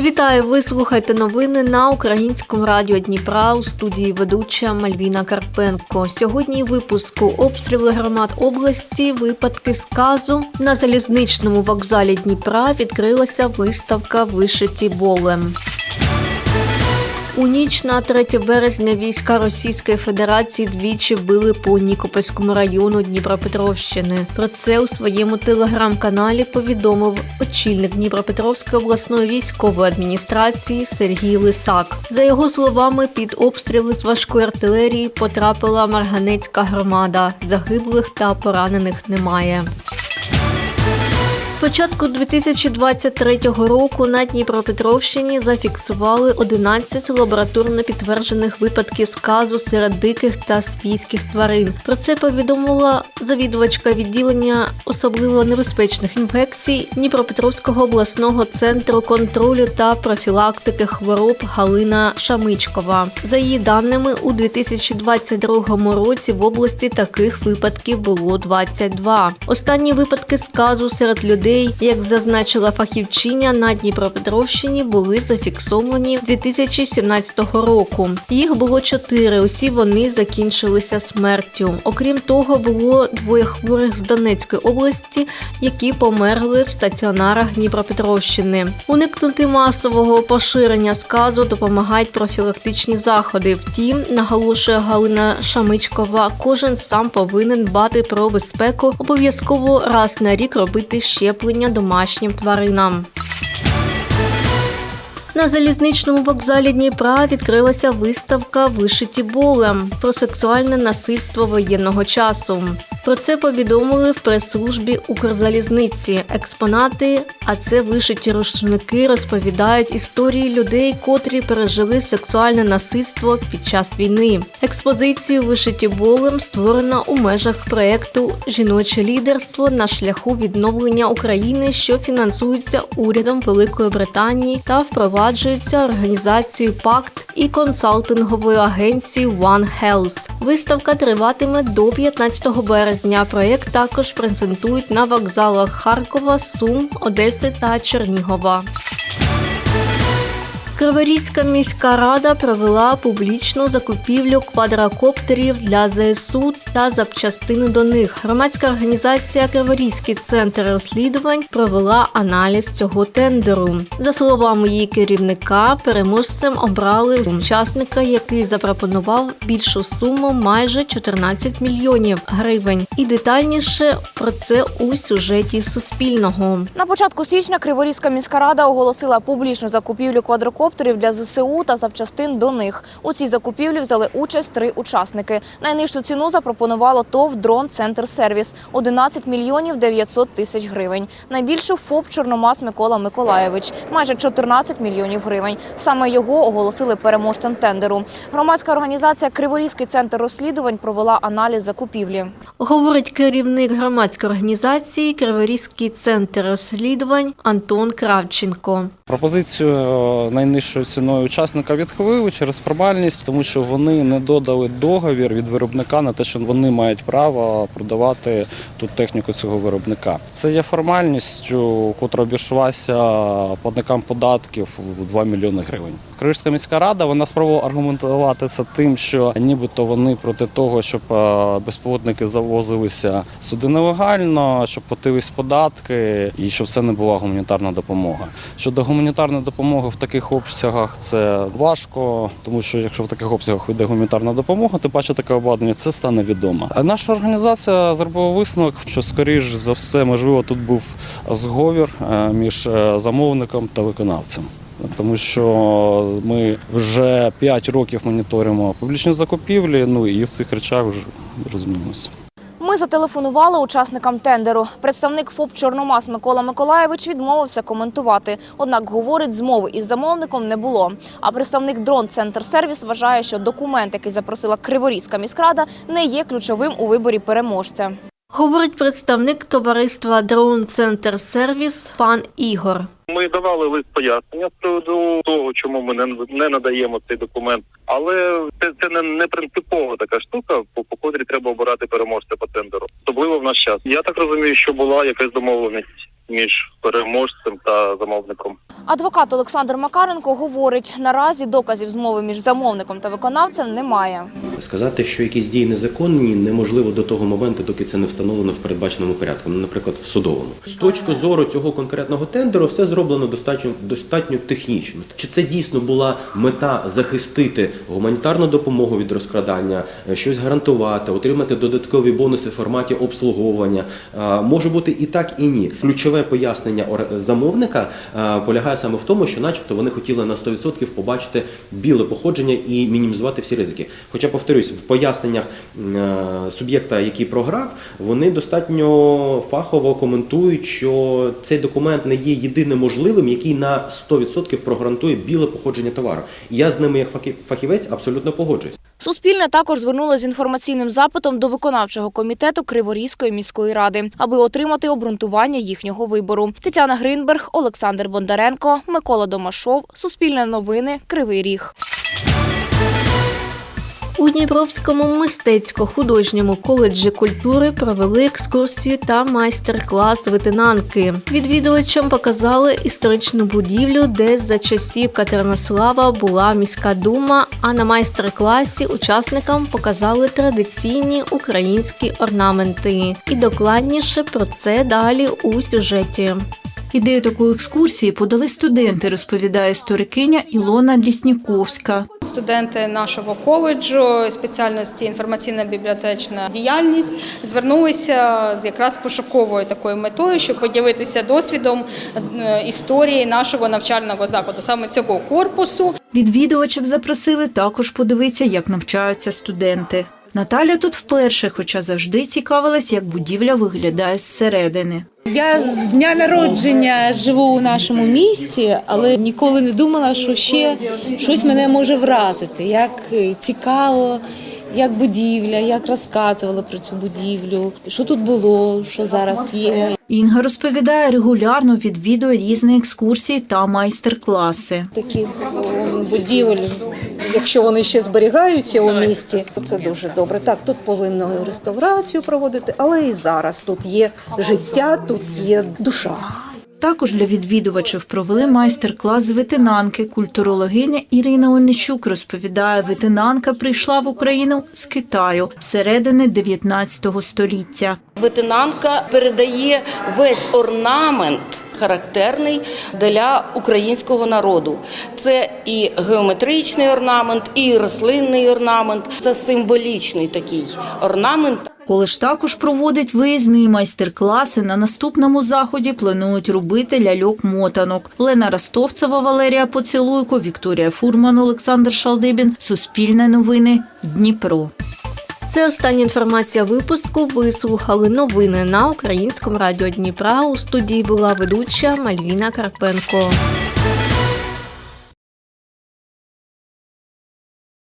Вітаю! Ви слухаєте новини на українському радіо Дніпра у студії ведуча Мальвіна Карпенко. Сьогодні випуску обстріли громад області, випадки сказу на залізничному вокзалі Дніпра відкрилася виставка Вишиті болем. У ніч на 3 березня війська Російської Федерації двічі били по Нікопольському району Дніпропетровщини. Про це у своєму телеграм-каналі повідомив очільник Дніпропетровської обласної військової адміністрації Сергій Лисак. За його словами, під обстріли з важкої артилерії потрапила Марганецька громада. Загиблих та поранених немає. Початку 2023 року на Дніпропетровщині зафіксували 11 лабораторно підтверджених випадків сказу серед диких та свійських тварин. Про це повідомила завідувачка відділення особливо небезпечних інфекцій Дніпропетровського обласного центру контролю та профілактики хвороб Галина Шамичкова. За її даними, у 2022 році в області таких випадків було 22. Останні випадки сказу серед людей, як зазначила фахівчиня на Дніпропетровщині, були зафіксовані 2017 року. Їх було чотири. Усі вони закінчилися смертю. Окрім того, було двоє хворих з Донецької області, які померли в стаціонарах Дніпропетровщини. Уникнути масового поширення сказу допомагають профілактичні заходи. Втім, наголошує Галина Шамичкова, кожен сам повинен дбати про безпеку, обов'язково раз на рік робити щеплення домашнім тваринам. На залізничному вокзалі Дніпра відкрилася виставка Вишиті болем про сексуальне насильство воєнного часу. Про це повідомили в прес-службі Укрзалізниці. Експонати, а це вишиті рушники, розповідають історії людей, котрі пережили сексуальне насильство під час війни. Експозицію вишиті болем створена у межах проекту Жіноче лідерство на шляху відновлення України, що фінансується урядом Великої Британії та впроваджується організацією Пакт і консалтинговою агенцією One Health. Виставка триватиме до 15 березня. Проєкт також презентують на вокзалах Харкова, Сум, Одеси та Чернігова. Криворізька міська рада провела публічну закупівлю квадрокоптерів для ЗСУ та запчастини до них. Громадська організація Криворізький центр розслідувань провела аналіз цього тендеру. За словами її керівника, переможцем обрали учасника, який запропонував більшу суму майже 14 мільйонів гривень. І детальніше про це у сюжеті Суспільного. На початку січня Криворізька міська рада оголосила публічну закупівлю квадрокоптерів для ЗСУ та запчастин до них. У цій закупівлі взяли участь три учасники. Найнижчу ціну запропонувало ТОВ «Дрон Центр Сервіс» – 11 мільйонів 900 тисяч гривень. Найбільшу ФОП «Чорномаз» Микола Миколаєвич – майже 14 мільйонів гривень. Саме його оголосили переможцем тендеру. Громадська організація Криворізький центр розслідувань провела аналіз закупівлі. Говорить керівник громадської організації Криворізький центр розслідувань Антон Кравченко. Пропозицію е, найнижчою ціною учасника відхилили через формальність, тому що вони не додали договір від виробника на те, що вони мають право продавати тут техніку цього виробника. Це є формальністю, котра обійшлася платникам податків у 2 мільйони гривень. Криворізька міська рада вона спробувала аргументувати це тим, що нібито вони проти того, щоб е, безпілотники завозилися сюди нелегально, щоб платились податки і щоб це не була гуманітарна допомога. Щодо гуманітарної допомоги в таких обсягах це важко, тому що якщо в таких обсягах йде гуманітарна допомога, тим паче таке обладнання, це стане відомо. А Наша організація зробила висновок, що скоріш за все можливо тут був зговір е, між е, замовником та виконавцем. Тому що ми вже 5 років моніторимо публічні закупівлі, ну і в цих речах вже розуміємося. Ми зателефонували учасникам тендеру. Представник ФОП «Чорномаз» Микола Миколаєвич відмовився коментувати. Однак, говорить, змови із замовником не було. А представник «Дрон Центр Сервіс» вважає, що документ, який запросила Криворізька міськрада, не є ключовим у виборі переможця. Говорить представник товариства Дрон Центр Сервіс пан Ігор. Ми давали лист пояснення з приводу того, чому ми не, не надаємо цей документ, але це, це не, не принципова така штука, по, по котрій треба обирати переможця по тендеру, особливо в наш час. Я так розумію, що була якась домовленість між переможцем та замовником. Адвокат Олександр Макаренко говорить, наразі доказів змови між замовником та виконавцем немає. Сказати, що якісь дії незаконні, неможливо до того моменту, доки це не встановлено в передбаченому порядку, ну, наприклад, в судовому. З точки зору цього конкретного тендеру, все зроблено достатньо достатньо технічно. Чи це дійсно була мета захистити гуманітарну допомогу від розкрадання, е, щось гарантувати, отримати додаткові бонуси в форматі обслуговування? Може бути і так, і ні. Ключове пояснення ор- замовника е, полягає саме в тому, що, начебто, вони хотіли на 100% побачити біле походження і мінімізувати всі ризики. Хоча, повторюсь, в поясненнях е, суб'єкта, який програв, вони достатньо фахово коментують, що цей документ не є єдиним можливим, який на 100% прогарантує біле походження товару. Я з ними, як фахі- фахівець, абсолютно погоджуюсь. Суспільне також звернуло з інформаційним запитом до виконавчого комітету Криворізької міської ради, аби отримати обґрунтування їхнього вибору. Тетяна Гринберг, Олександр Бондаренко, Микола Домашов, Суспільне новини, Кривий Ріг. У Дніпровському мистецько-художньому коледжі культури провели екскурсію та майстер-клас витинанки. Відвідувачам показали історичну будівлю, де за часів Катеринослава була міська дума. А на майстер-класі учасникам показали традиційні українські орнаменти. І докладніше про це далі у сюжеті. Ідею такої екскурсії подали студенти, розповідає історикиня Ілона Лісніковська. Студенти нашого коледжу спеціальності інформаційна бібліотечна діяльність звернулися з якраз пошуковою такою метою, щоб поділитися досвідом е, історії нашого навчального закладу, саме цього корпусу. Відвідувачів запросили також подивитися, як навчаються студенти. Наталя тут вперше, хоча завжди цікавилась, як будівля виглядає зсередини. Я з дня народження живу у нашому місті, але ніколи не думала, що ще щось мене може вразити. Як е, цікаво, як будівля, як розказували про цю будівлю, що тут було, що зараз є. Інга розповідає, регулярно відвідує різні екскурсії та майстер-класи. таких будівель, якщо вони ще зберігаються у місті, це дуже добре. Так, тут повинно реставрацію проводити, але і зараз тут є життя, тут є душа. Також для відвідувачів провели майстер-клас з витинанки. Культурологиня Ірина Онищук розповідає, витинанка прийшла в Україну з Китаю з середини 19 століття. Ветенанка передає весь орнамент характерний для українського народу. Це і геометричний орнамент, і рослинний орнамент. Це символічний такий орнамент. Коледж також проводить виїзні майстер-класи. На наступному заході планують робити ляльок-мотанок. Лена Ростовцева, Валерія Поцілуйко, Вікторія Фурман, Олександр Шалдибін. Суспільне новини. Дніпро. Це остання інформація випуску. Ви слухали новини на українському радіо Дніпра. У студії була ведуча Мальвіна Карпенко.